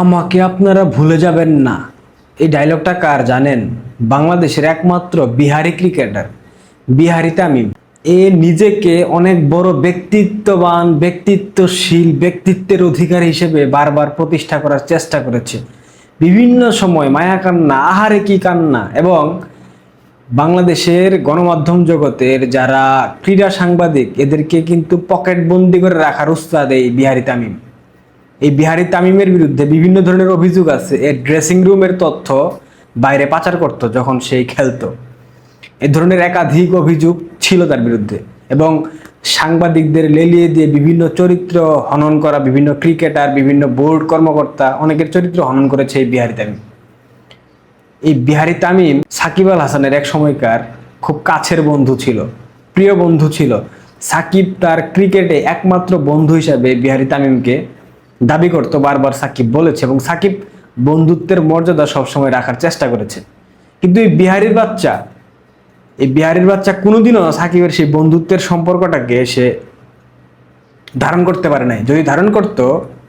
আমাকে আপনারা ভুলে যাবেন না। এই ডায়লগটা কার জানেন? বাংলাদেশের একমাত্র বিহারি ক্রিকেটার বিহারি তামিম। এ নিজেকে অনেক বড় ব্যক্তিত্ববান, ব্যক্তিত্বশীল, ব্যক্তিত্বের অধিকারী হিসেবে বারবার প্রতিষ্ঠা করার চেষ্টা করেছে। বিভিন্ন সময় মায়া কান্না, আহারে কি কান্না এবং বাংলাদেশের গণমাধ্যম জগতের যারা ক্রীড়া সাংবাদিক, এদেরকে কিন্তু পকেট বন্দি করে রাখার উস্তাদ এই বিহারি তামিম। এই বিহারি তামিমের বিরুদ্ধে বিভিন্ন ধরনের অভিযোগ আছে। এর ড্রেসিং রুমের তথ্য বাইরে পাচার করত যখন সেই খেলতো। এ ধরনের একাধিক অভিযোগ ছিল তার বিরুদ্ধে এবং সাংবাদিকদের লেলিয়ে দিয়ে বিভিন্ন চরিত্র হনন করা, বিভিন্ন ক্রিকেটার, বিভিন্ন বোর্ড কর্মকর্তা অনেকের চরিত্র হনন করেছে এই বিহারি তামিম। এই বিহারি তামিম সাকিব আল হাসানের এক সময়কার খুব কাছের বন্ধু ছিল, প্রিয় বন্ধু ছিল। সাকিব তার ক্রিকেটে একমাত্র বন্ধু হিসাবে বিহারি তামিমকে দাবি করতো বারবার সাকিব বলেছে এবং সাকিব বন্ধুত্বের মর্যাদা সবসময় রাখার চেষ্টা করেছে। কিন্তু এই বিহারির বাচ্চা, এই বিহারির বাচ্চা কোনোদিনও সাকিবের সেই বন্ধুত্বের সম্পর্কটাকে সে ধারণ করতে পারে নাই। যদি ধারণ করত,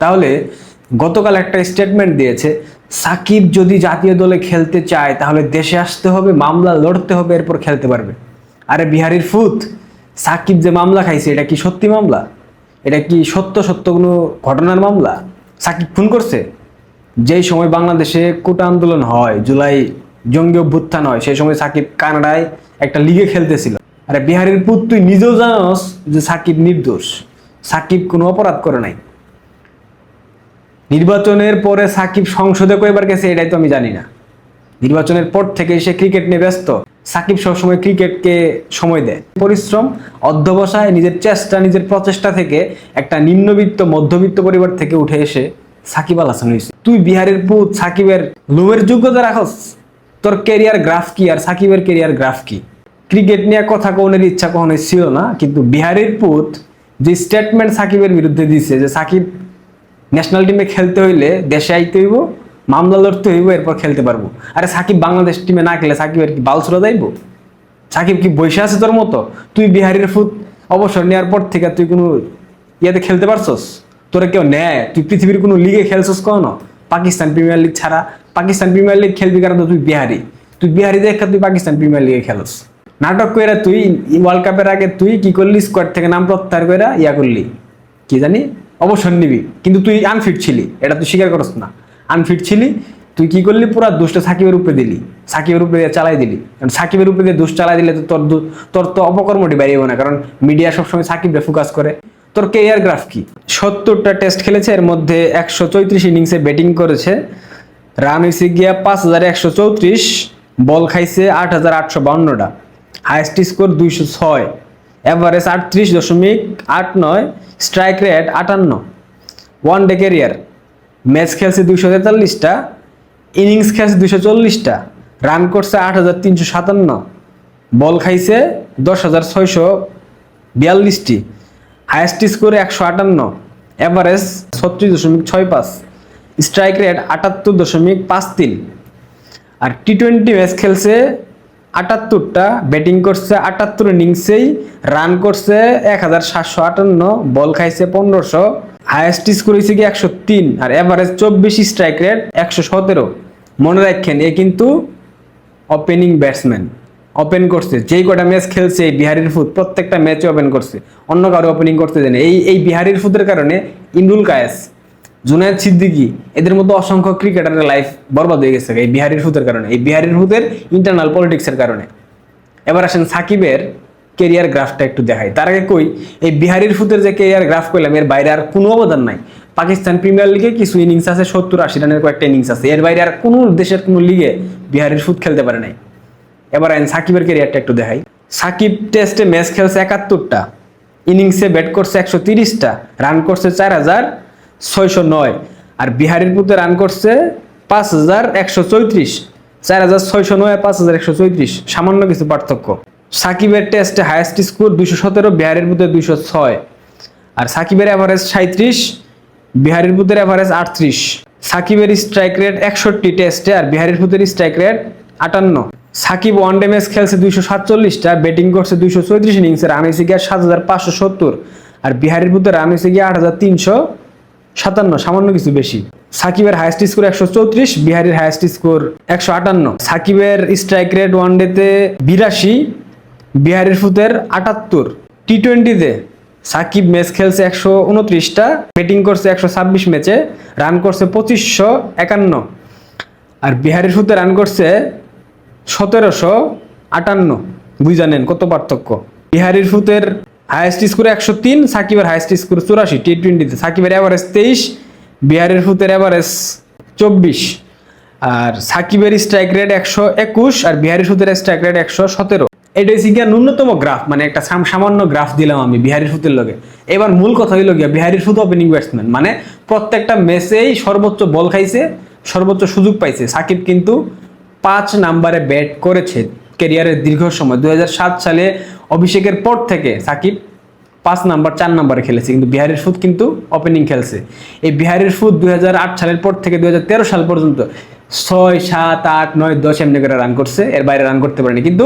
তাহলে গতকাল একটা স্টেটমেন্ট দিয়েছে, সাকিব যদি জাতীয় দলে খেলতে চায়, তাহলে দেশে আসতে হবে, মামলা লড়তে হবে, এরপর খেলতে পারবে। আরে বিহারির ফুত, সাকিব যে মামলা খাইছে, এটা কি সত্যি মামলা? এটা কি সত্য সত্য কোনো ঘটনার মামলা? সাকিব খুন করছে। যেই সময় বাংলাদেশে কোটা আন্দোলন হয়, জুলাই জঙ্গি অভ্যুত্থান হয়, সেই সময় সাকিব কানাডায় একটা লিগে খেলতেছিল। আরে বিহারের পুত, তুই নিজেও জানোস যে সাকিব নির্দোষ। সাকিব কোনো অপরাধ করে নাই। নির্বাচনের পরে সাকিব সংসদে কয়বার গেছে, এটাই তো আমি জানি না। নির্বাচনের পর থেকে সে ক্রিকেট নিয়ে ব্যস্ত। সাকিব সবসময় ক্রিকেটকে সময় দেয়। পরিশ্রম, অধ্যবসায়, নিজের চেষ্টা, নিজের প্রচেষ্টা থেকে একটা নিম্নবিত্ত, মধ্যবিত্ত পরিবার থেকে উঠে এসে সাকিব আল হাসান হয়েছে। তুই বিহারের পুত, সাকিবের লোমের যোগ্যতা রাখস। তোর কেরিয়ার গ্রাফ কি আর সাকিবের কেরিয়ার গ্রাফ কি? ক্রিকেট নিয়ে কথা কনের ইচ্ছা কখনোই ছিল না, কিন্তু বিহারের পুত যে স্টেটমেন্ট সাকিবের বিরুদ্ধে দিছে যে সাকিব ন্যাশনাল টিমে খেলতে হইলে দেশে আইতে হইব মামলা লড়তে হইব, এরপর খেলতে পারব। আরে সাকিব বাংলাদেশ টিমে না খেলে সাকিবের কি বাল বালসুরা যাইব? সাকিব কি বসে আছে তোর মতো? তুই বিহারের ফুট অবসর নেওয়ার পর থেকে তুই কোনো ইয়েতে খেলতে পারছস? তোরা কেউ নেয়? তুই পৃথিবীর কোনো লিগে খেলছস কখনো? পাকিস্তান প্রিমিয়ার লিগ ছাড়া। পাকিস্তান প্রিমিয়ার লিগ খেলবি কারণ তুই বিহারি। তুই বিহারি দেখা তুই পাকিস্তান প্রিমিয়ার লিগে খেলস। নাটক কইরা তুই ওয়ার্ল্ড কাপের আগে তুই কি করলি? স্কোয়াড থেকে নাম প্রত্যাহার কইরা ইয়া করলি। কি জানি? অবসর নিবি। কিন্তু তুই আনফিট ছিলি। এটা তুই স্বীকার করস না। আনফিট ছিলি, তুই কি করলি? পুরা দুষ্ট সাকিবের উপরে দিলি। সাকিবের উপরে দিয়ে চালাই দিলি। কারণ সাকিবের উপরে দিয়ে দুষ চালাই দিলে তো তোর তোর তো অপকর্মটি বেরিয়ে না। কারণ মিডিয়া সবসময় সাকিবরে ফোকাস করে। তোর কেরিয়ার গ্রাফ কি? সত্তরটা টেস্ট খেলেছে, এর মধ্যে একশো চৌত্রিশ ইনিংসে ব্যাটিং করেছে। রান হয়েছে গিয়া পাঁচ হাজার একশো চৌত্রিশ বল খাইছে আট হাজার আটশো বাউন্নটা। হাইয়েস্ট স্কোর দুইশো ছয়। অ্যাভারেজ আটত্রিশ দশমিক আট নয় স্ট্রাইক রেট আটান্ন। ওয়ান ডে ক্যারিয়ার ম্যাচ খেলছে দুইশো তেতাল্লিশটা, ইনিংস খেলছে দুইশো চল্লিশটা, রান করছে আট হাজার তিনশো সাতান্ন, বল খাইছে দশ হাজার ছয়শো বিয়াল্লিশটি হাইয়েস্ট স্কোরে একশো আটান্ন অ্যাভারেজ ছত্রিশ দশমিক ছয় পাঁচ স্ট্রাইক রেট আটাত্তর দশমিক পাঁচ তিন। আর টি টোয়েন্টি ম্যাচ খেলছে আটাত্তরটা ব্যাটিং করছে আটাত্তর ইনিংসেই রান করছে এক হাজার সাতশো আটান্ন, বল খাইছে পনেরোশো হাইয়েস্ট স্কোর হয়েছে কি একশো তিন আর এভারেজ চব্বিশ স্ট্রাইক রেট একশো সতেরো। মনে রাখেন, এ কিন্তু ওপেনিং ব্যাটসম্যান ওপেন করছে। যেই কটা ম্যাচ খেলছে এই বিহারির ফুট প্রত্যেকটা ম্যাচে ওপেন করছে। অন্য কারও ওপেনিং করতে জানে এই এই বিহারির ফুটের কারণে ইমরুল কায়েস, জুনায়দ সিদ্দিকি, এদের মধ্যে অসংখ্য ক্রিকেটারের লাইফ বরবাদ হয়ে গেছে। এই বিহারির ফুতের কারণে। এই বিহারির ফুতের ইন্টারনাল পলিটিক্সের কারণে। এবার আসেন সাকিবের কেরিয়ার গ্রাফটা একটু দেখাই। তার আগে কই, এই বিহারির ফুতের যে কেরিয়ার গ্রাফ করলাম এর বাইরে আর কোনো অবদান নাই। পাকিস্তান প্রিমিয়ার লিগে কিছু ইনিংস আছে, সত্তর আশি রানের কয়েকটা ইনিংস আছে। এর বাইরে আর কোনো দেশের কোনো লিগে বিহারির ফুট খেলতে পারে নাই। এবার আইন, সাকিবের ক্যারিয়ারটা একটু দেখাই। সাকিব টেস্টে ম্যাচ খেলছে একাত্তরটা ইনিংসে ব্যাট করছে একশো তিরিশটা রান করছে চার হাজার ছয়শো নয়। আর বিহারির পুতে রান করছে পাঁচ হাজার একশো চৌত্রিশ, চার হাজার ছয়শো নয়, পাঁচ হাজার একশো চৌত্রিশ। সামান্য কিছু পার্থক্য। সাকিবের টেস্টে হাইয়েস্ট স্কোর দুশো সতেরো, বিহারের পুতে দুইশো ছয়। আর সাকিবের অ্যাভারেজ সাঁত্রিশ বিহারির পুতের অ্যাভারেজ আটত্রিশ। সাকিবের স্ট্রাইক রেট একষট্টি টেস্টে আর বিহারির পুতের স্ট্রাইক রেট আটান্ন। সাকিব ওয়ান ডে ম্যাচ খেলছে দুইশো সাতচল্লিশটা ব্যাটিং করছে দুইশো চৌত্রিশ ইনিংসে রান হয়েছে গিয়ে সাত হাজার পাঁচশো সত্তর। আর বিহারির পুতে রান হয়েছে গিয়ে আট হাজার তিনশো সাতান্ন, সামান্য কিছু বেশি। সাকিবের হাইয়েস্ট স্কোর একশো চৌত্রিশ, বিহারির হাইয়েস্ট স্কোর একশো আটান্ন। সাকিবের স্ট্রাইক রেট ওয়ান ডেতে বিরাশি বিহারির ফুতের আটাত্তর। টি টোয়েন্টিতে সাকিব ম্যাচ খেলছে একশো উনত্রিশটা ব্যাটিং করছে একশো ছাব্বিশ ম্যাচে রান করছে পঁচিশশো একান্ন। আর বিহারির ফুতে রান করছে সতেরোশো আটান্ন। বুঝ জানেন কত পার্থক্য? বিহারির ফুতের হাইয়েস্ট স্কোর একশো তিন, সাকিবের হাইয়েস্ট স্কোর চুরাশি। টি টোয়েন্টিতে সাকিবের অ্যাভারেজ তেইশ, বিহারের ফুতের অ্যাভারেজ চব্বিশ। আর সাকিবের স্ট্রাইক রেট একশো একুশ, আর বিহারির ফুতের স্ট্রাইক রেট একশো সতেরো। এটা হচ্ছে গিয়া ন্যূনতম গ্রাফ মানে একটা সামান্য গ্রাফ দিলাম আমি বিহারির ফুতের লগে। এবার মূল কথা হইল গিয়া, বিহারির ফুত ওপেনিং ব্যাটসম্যান মানে প্রত্যেকটা ম্যাচেই সর্বোচ্চ বল খাইছে, সর্বোচ্চ সুযোগ পাইছে। সাকিব কিন্তু পাঁচ নাম্বারে ব্যাট করেছে ক্যারিয়ারের দীর্ঘ সময়। দুই হাজার সাত সালে অভিষেকের পর থেকে সাকিব পাঁচ নাম্বার, চার নাম্বারে খেলেছে, কিন্তু বিহারের ফুট কিন্তু ওপেনিং খেলছে। এই বিহারের ফুট দুই সালের পর থেকে দুই হাজার তেরো সাল পর্যন্ত ছয়, সাত, আট, নয়, দশ এমনি করে রান করছে, এর বাইরে রান করতে পারেনি। কিন্তু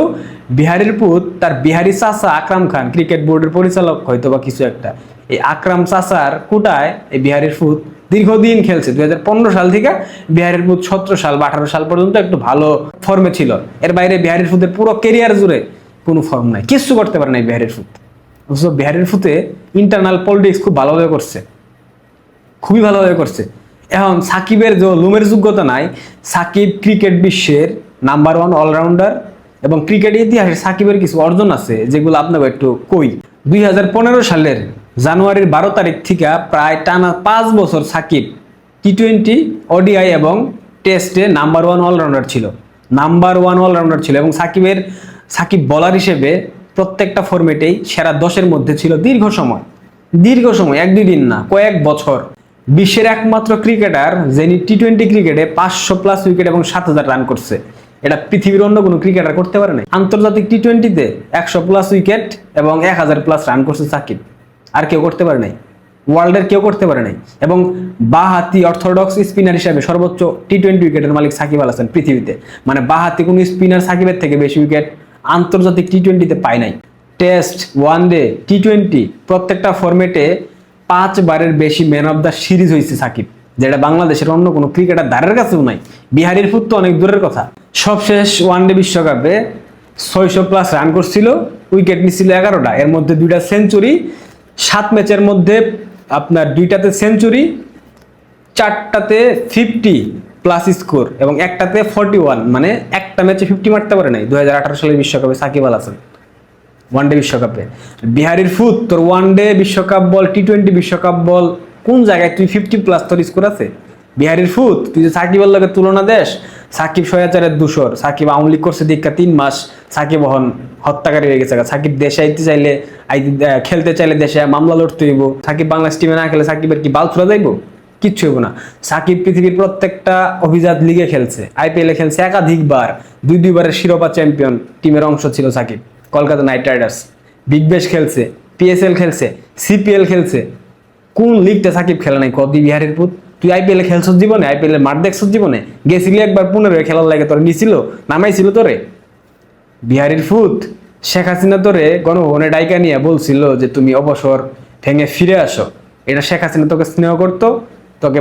বিহারের পুত, তার বিহারি চাচা আকরাম খান ক্রিকেট বোর্ডের পরিচালক হয়তো বা কিছু একটা, এই আকরাম চাচার কোটায় এই বিহারের ফুট দীর্ঘদিন খেলছে। দুই সাল থেকে বিহারের পুত সতেরো সাল বা আঠারো সাল পর্যন্ত একটু ভালো ফর্মে ছিল। এর বাইরে বিহারের ফুতের পুরো কেরিয়ার জুড়ে কোনো ফর্ম নাই। কিচ্ছু করতে পারে না এই বিহারের ফুট অথচ বিহারের ফুতে ইন্টারনাল পলিটিক্স খুব ভালোভাবে করছে। খুবই ভালোভাবে করছে। এখন সাকিবের যে লুমের যোগ্যতা নাই, সাকিব ক্রিকেট বিশ্বের নাম্বার ওয়ান অলরাউন্ডার এবং ক্রিকেট ইতিহাসে সাকিবের কিছু অর্জন আছে, যেগুলো আপনাকে একটু কই। দুই হাজার পনেরো সালের জানুয়ারির বারো তারিখ থেকে প্রায় টানা পাঁচ বছর সাকিব টি টোয়েন্টি ওডিআই এবং টেস্টে নাম্বার ওয়ান অলরাউন্ডার ছিল। নাম্বার ওয়ান অলরাউন্ডার ছিল এবং সাকিবের, সাকিব বলার হিসেবে প্রত্যেকটা ফর্মেটেই সেরা দশের মধ্যে ছিল দীর্ঘ সময়। দীর্ঘ সময়, এক দুই দিন না, কয়েক বছর। বিশ্বের একমাত্র ক্রিকেটার যিনি টি টোয়েন্টি ক্রিকেটে পাঁচশো প্লাস উইকেট এবং সাত হাজার রান করছে। এটা পৃথিবীর অন্য কোনো ক্রিকেটার করতে পারে না আন্তর্জাতিক টি টোয়েন্টিতে একশো প্লাস উইকেট এবং এক হাজার প্লাস রান করছে সাকিব। আর কেউ করতে পারে নাই। ওয়ার্ল্ডের কেউ করতে পারে নাই। এবং বাহাতি অর্থোডক্স স্পিনার হিসাবে সর্বোচ্চ টি টোয়েন্টি উইকেটের মালিক সাকিব আল হাসান পৃথিবীতে। মানে বাহাতি কোনো স্পিনার সাকিবের থেকে বেশি উইকেট আন্তর্জাতিক টি টোয়েন্টিতে পায় নাই। Test one day T twenty প্রত্যেকটা ফরম্যাটে পাঁচবারের বেশি ম্যান অফ দ্য সিরিজ হয়েছে সাকিব, যেটা বাংলাদেশের অন্য কোনো ক্রিকেটার ধারের কাছেও নাই। বিহারির ফুট তো অনেক দূরের কথা। সবশেষ ওয়ান ডে বিশ্বকাপে ছয়শো প্লাস রান করছিল উইকেট নিছিল এগারোটা। এর মধ্যে দুইটা সেঞ্চুরি সাত ম্যাচের মধ্যে আপনার দুইটাতে সেঞ্চুরি চারটাতে ফিফটি প্লাস স্কোর এবং একটাতে ফর্টি ওয়ান মানে একটা ম্যাচে ফিফটি মারতে পারে নাই দু হাজার আঠারো সালের বিশ্বকাপে সাকিব আল হাসান। ওয়ান ডে বিশ্বকাপে। বিহারির ফুট, তোর ওয়ান ডে বিশ্বকাপ বল টি টোয়েন্টি বিশ্বকাপ বল, কোন জায়গায় তুই ফিফটি প্লাস তোর স্কোর আছে? বিহারির ফুট, তুই যে সাকিবের লগে তুলনা দেশ, সাকিব ছয়াচারের দুশোর সাকিব আওয়ামী করছে দীক্ষা তিন মাস, সাকিব হন হত্যাকারী হয়ে গেছে সাকিব দেশে আইতে চাইলে খেলতে চাইলে দেশে মামলা লড়তে হইব। সাকিব বাংলাদেশ টিমে না খেলে সাকিবের কি বাল ছুড়া যাইব? কিচ্ছু হইব না। সাকিব পৃথিবীর প্রত্যেকটা অভিজাত লিগে খেলছে আইপিএলে খেলছে একাধিকবার দুই দুইবারের শিরোপা চ্যাম্পিয়ন টিমের অংশ ছিল Shakib. Kolkata Knight Riders, Big Bash খেলছে পিএসএল খেলছে সিপিএল খেলছে। কোন লিগটা সাকিব খেলে নাই? কদি বিহারের পুত। তুই আইপিএল খেলছ জীবনে? আইপিএল মাঠ দেখছ জীবনে? গেছিলি একবার পনেরো খেলার লাগে তোর? নিছিল? নামাইছিল তোরে? বিহারির ফুত শেখ হাসিনা তোরে গণভবনে ডাইকা নিয়ে বলছিল যে তুমি অবসর ঠেঙে ফিরে আসো। এটা শেখ হাসিনা তোকে স্নেহ করতো, তোকে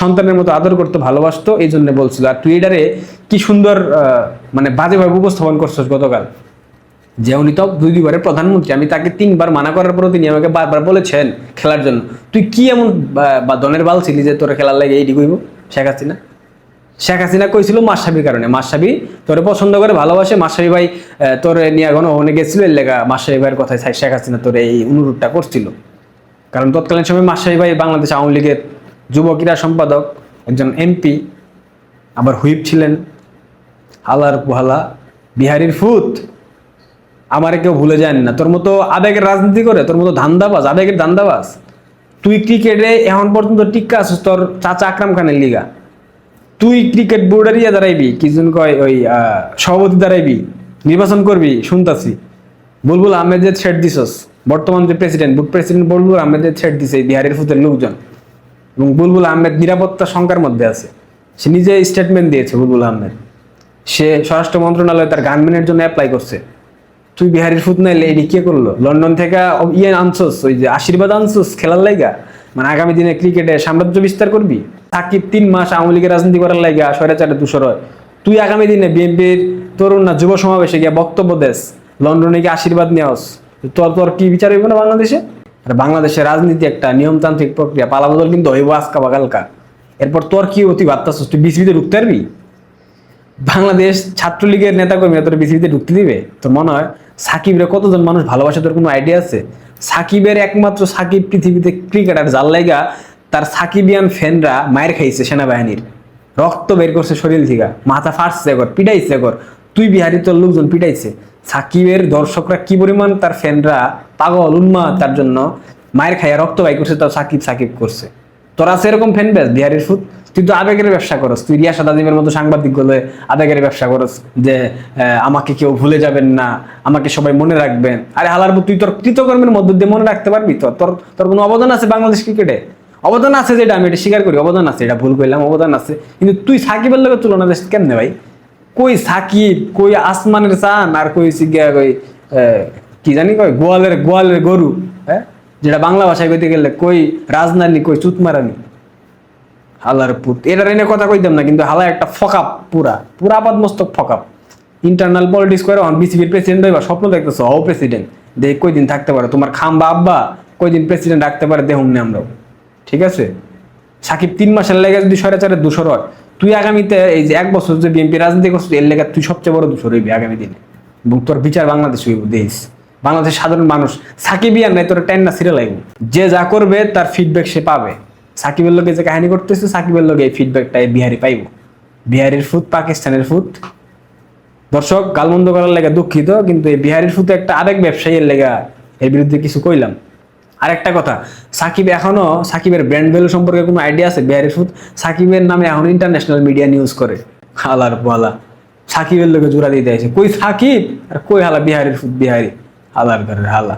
সন্তানের মতো আদর করতে, ভালোবাসতো এই জন্য বলছিল। আর তুই এটারে কি সুন্দর মানে বাজেভাবে উপস্থাপন করছিস গতকাল? যে উনি তো দুই দুইবারের প্রধানমন্ত্রী, আমি তাকে তিনবার মানা করার পরও তিনি আমাকে বারবার বলেছেন খেলার জন্য। তুই কি এমন, বা- দনের বাল ছিলি যে তোর খেলার লাগে এইটি কইব শেখ হাসিনা। শেখ হাসিনা কইছিল মাসাবির কারণে। মাসাবি তোরে পছন্দ করে, ভালোবাসে। মাসাবি ভাই তোরে নিয়ে গণ ওখানে গেছিল। এর লেগা মাসাবি ভাইয়ের কথায় শেখ হাসিনা তোর এই অনুরোধটা করছিল। কারণ তৎকালীন সময় মাসাবি ভাই বাংলাদেশ আওয়ামী লীগের যুব ক্রীড়া সম্পাদক, একজন এমপি, আবার হুইপ ছিলেন। হালার পুহালা, বিহারির ফুত। আমারে কেউ ভুলে যান না। তোর মতো আবেগের রাজনীতি করে, তোর মতো ধান্দাবাজ, আবেগের ধান্দাবাজ। তুই ক্রিকেটে এখন পর্যন্ত টিক্কা আছিস তোর চাচা আকরাম খানের লিগা। তুই ক্রিকেট বোর্ডের ইয়ে দাঁড়াইবি কিছু কয় ওই সভাপতি দাঁড়াইবি, নির্বাচন করবি, শুনতাছি। বুলবুল আহমেদ যে থ্রেড দিছস, বর্তমান যে প্রেসিডেন্ট বুট প্রেসিডেন্ট বুলবুল আহমেদ যে থ্রেড দিছে বিহারের ফুতের লোকজন, এবং বুলবুল আহমেদ নিরাপত্তা শঙ্কার মধ্যে আছে। সে নিজে স্টেটমেন্ট দিয়েছে বুলবুল আহমেদ। সে স্বরাষ্ট্র মন্ত্রণালয়ে তার গানম্যানের জন্য অ্যাপ্লাই করছে। তুই বিহারির ফুট নাইলে এটি কে করল? লন্ডন থেকে ইয়ে আনছোস, ওই যে আশীর্বাদ আনছোস খেলার লাইগা? মানে আগামী দিনে ক্রিকেটে সাম্রাজ্য বিস্তার করবি? সাকিব তিন মাস আওয়ামী লীগের রাজনীতি করার লাগে স্বৈরাচারে দূষর হয়। তুই আগামী দিনে বিএনপির তরুণ না, যুব সমাবেশে গিয়ে বক্তব্য দেস, লন্ডনে গিয়ে আশীর্বাদ নেওয়াস। তোর তোর কি বিচার হইব না বাংলাদেশে? আর বাংলাদেশের রাজনীতি একটা নিয়মতান্ত্রিক প্রক্রিয়া, পালাবদল কিন্তু হইব আজকা বা কালকা। এরপর তোর কি অতি বার্তাছিস তুই বিসিবিতে ঢুকতে পারবি? বাংলাদেশ ছাত্রলীগের নেতাকর্মীরা তোর বিসিবিতে ঢুকতে দিবে? তোর মনে হয় সাকিবের কতজন মানুষ ভালোবাসে তোর কোনো আইডিয়া আছে? সাকিবের একমাত্র সাকিব পৃথিবীতে ক্রিকেটার যার লাইগা তার সাকিবিয়ান ফ্যানরা মায়ের খাইছে সেনাবাহিনীর। রক্ত বের করছে শরীর থেকে। মাথা ফাটছে কর, পিটাইছে কর। তুই বিহারি তোর লোকজন পিটাইছে। সাকিবের দর্শকরা কি পরিমাণ তার ফ্যানরা পাগল উন্মা তার জন্য মায়ের খাইয়া রক্ত বাই করছে, তাও সাকিব সাকিব করছে। তোরা আছে এরকম ফ্যান বেস বিহারির ফুট তুই তো আবেগের ব্যবসা করস। তুই রিয়াসাদ আজিমের মতো সাংবাদিকগুলো আবেগের ব্যবসা করস যে আমাকে কেউ ভুলে যাবেন না, আমাকে সবাই মনে রাখবেন। আরে হালার তুই তোর কৃতকর্মের মধ্য দিয়ে মনে রাখতে পারবি তো? তোর তোর কোনো অবদান আছে বাংলাদেশ ক্রিকেটে? অবদান আছে যেটা, আমি এটা স্বীকার করি, অবদান আছে, এটা ভুল করলাম অবদান আছে। কিন্তু তুই সাকিবের লোকের তুলনা দেশ কেমনে ভাই? কই সাকিব, কই আসমানের চান আর কই সিগিয়া কই কি জানি কই গোয়ালের গোয়ালের গরু হ্যাঁ? যেটা বাংলা ভাষায় কইতে গেলে কই রাজনানি কই চুতমারানি। হালার পুত। এটা এনে কথা কইতাম না, কিন্তু হালা একটা ফকাপ পুরা। পুরা আপাত মস্তক ফকাপ ইন্টারনাল পলিটিক্স করে বিসিবির প্রেসিডেন্ট হইবা, স্বপ্ন দেখতেছো হও প্রেসিডেন্ট দেখ কয়দিন থাকতে পারে, তোমার খাম্বা আব্বা কয়দিন প্রেসিডেন্ট রাখতে পারে দেখুন না আমরাও। ঠিক আছে? সাকিব তিন মাসের লেগে যদি স্বৈরাচারে দূষর হয়, তুই আগামীতে এই যে এক বছর যে বিএনপি রাজনীতি করছিস, এর লেগে তুই সবচেয়ে বড় দূষর হইবি আগামী দিনে। এবং তোর বিচার বাংলাদেশ হইব, দেশ। বাংলাদেশের সাধারণ মানুষ, সাকিবিয়ান নাই, তোর টাইম না সিরিয়াল যে যা করবে, তার ফিডব্যাক সে পাবে। সাকিবের লোকে যে কাহিনী করতেছে, সাকিবের লোকে এই ফিডব্যাকটা এই বিহারি পাইব। বিহারির ফুট পাকিস্তানের ফুট। দর্শক, গালমন্দ করার লেগে দুঃখিত, কিন্তু এই বিহারির ফুতে একটা আরেক ব্যবসায়ীর লেগা এর বিরুদ্ধে কিছু কইলাম। আরেকটা কথা, সাকিব এখনও, সাকিবের ব্র্যান্ড ভ্যালু সম্পর্কে কোনো আইডিয়া আছে বিহারি ফুট? সাকিবের নামে এখন ইন্টারন্যাশনাল মিডিয়া নিউজ করে। হালার পালা। সাকিবের লোকে জোড়া দিয়ে আছে কই সাকিব? আর কই হালা বিহারির ফুট বিহারি? হালার ঘরের হালা।